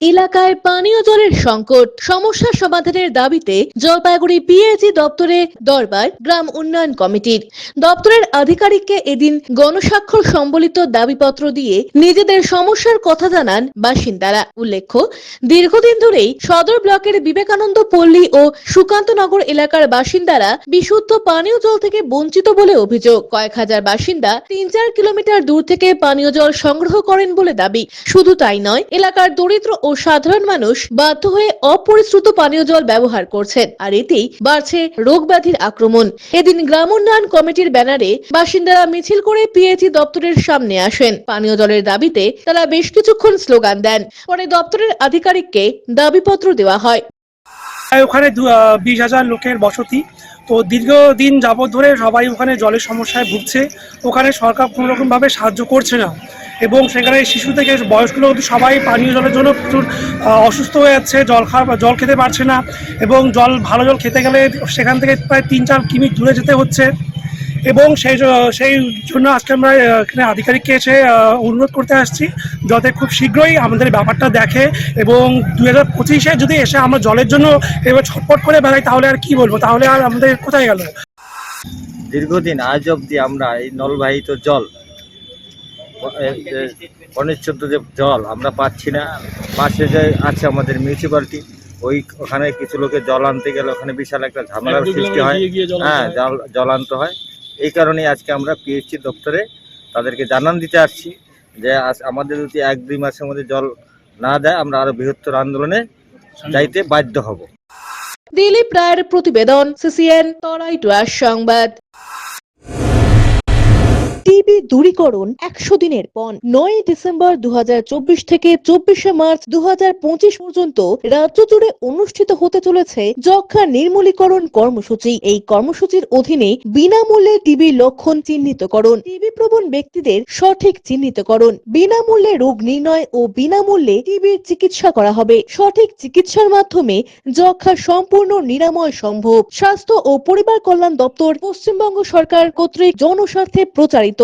এলাকায় পানীয় জলের সংকট, সমস্যা সমাধানের দাবিতে জলপাইগুড়ি পিএইচি দপ্তরে দরবার গ্রাম উন্নয়ন কমিটির। দপ্তরের আধিকারিককে এদিন গণস্বাক্ষর সম্বলিত দাবিপত্র দিয়ে নিজেদের সমস্যার কথা জানান বাসিন্দারা। উল্লেখ্য, দীর্ঘদিন ধরেই সদর ব্লকের বিবেকানন্দ পল্লী ও সুকান্তনগর এলাকার বাসিন্দারা বিশুদ্ধ পানীয় জল থেকে বঞ্চিত বলে অভিযোগ। কয়েক হাজার বাসিন্দা তিন চার কিলোমিটার দূর থেকে পানীয় জল সংগ্রহ করেন বলে দাবি। শুধু তাই নয়, এলাকার দরিদ্র ও সাধারণ মানুষ বাধ্য হয়ে অপরিশ্রুত পানীয় জল ব্যবহার করছেন, আর এতেই বাড়ছে রোগ ব্যাধির আক্রমণ। এদিন গ্রাম উন্নয়ন কমিটির ব্যানারে বাসিন্দারা মিছিল করে পিএইচি দপ্তরের সামনে আসেন। পানীয় জলের দাবিতে তারা বেশ কিছুক্ষণ স্লোগান দেন। পরে দপ্তরের আধিকারিককে দাবিপত্র দেওয়া হয়। ওখানে বিশ হাজার লোকের বসতি। তো দীর্ঘদিন যাবৎ ধরে সবাই ওখানে জলের সমস্যায় ভুগছে। ওখানে সরকার কোনো রকমভাবে সাহায্য করছে না। এবং সেখানে শিশু থেকে বয়স্ক লোক সবাই পানীয় জলের জন্য প্রচুর অসুস্থ হয়ে যাচ্ছে, জল খাওয়া, জল খেতে পারছে না এবং জল, ভালো জল খেতে গেলে সেখান থেকে প্রায় তিন চার কিমি দূরে যেতে হচ্ছে এবং সেই সেই জন্য আজকে আমরা এখানে আধিকারিককে এসে অনুরোধ করতে আসছি যাতে খুব শীঘ্রই আমাদের ব্যাপারটা দেখে এবং দু হাজার পঁচিশে যদি এসে আমরা জলের জন্য এবার ছটপট করে বেড়াই, তাহলে আর কি বলব? তাহলে আর আমাদের কোথায় গেল? দীর্ঘদিন আজ অবধি আমরা এই নলবাহিত জল অনিচ্ছুদ্ধ যে জল আমরা পাচ্ছি না। পাশে যে আছে আমাদের মিউনিসিপ্যালিটি ওই ওখানে কিছু লোকের জল আনতে গেলে ওখানে বিশাল একটা ঝামেলার সৃষ্টি হয়। হ্যাঁ জল জল আনতে হয়। এই কারণেই আজকে আমরা পিএইচসি দপ্তরে তাদেরকে জানান দিতে আসছি যে আজ- আমাদের যদি এক দুই মাসের মধ্যে জল না দেয় আমরা আরও বৃহত্তর আন্দোলনে যাইতে বাধ্য হব। দিলীপ রায়ের প্রতিবেদন সিসিএন তরাই টুয়ার সংবাদ। দূরীকরণ একশো দিনের পণ। নয় ডিসেম্বর দু থেকে চব্বিশে মার্চ দু পর্যন্ত রাজ্য জুড়ে অনুষ্ঠিত হতে চলেছে যক্ষা নির্মূলীকরণ কর্মসূচি। এই কর্মসূচির অধীনে বিনামূল্যে টিবি লক্ষণ চিহ্নিতকরণ, টিবি প্রবণ ব্যক্তিদের সঠিক চিহ্নিতকরণ, বিনামূল্যে রোগ নির্ণয় ও বিনামূল্যে টিবির চিকিৎসা করা হবে। সঠিক চিকিৎসার মাধ্যমে যক্ষা সম্পূর্ণ নিরাময় সম্ভব। স্বাস্থ্য ও পরিবার কল্যাণ দপ্তর, পশ্চিমবঙ্গ সরকার কর্তৃক জনস্বার্থে প্রচারিত।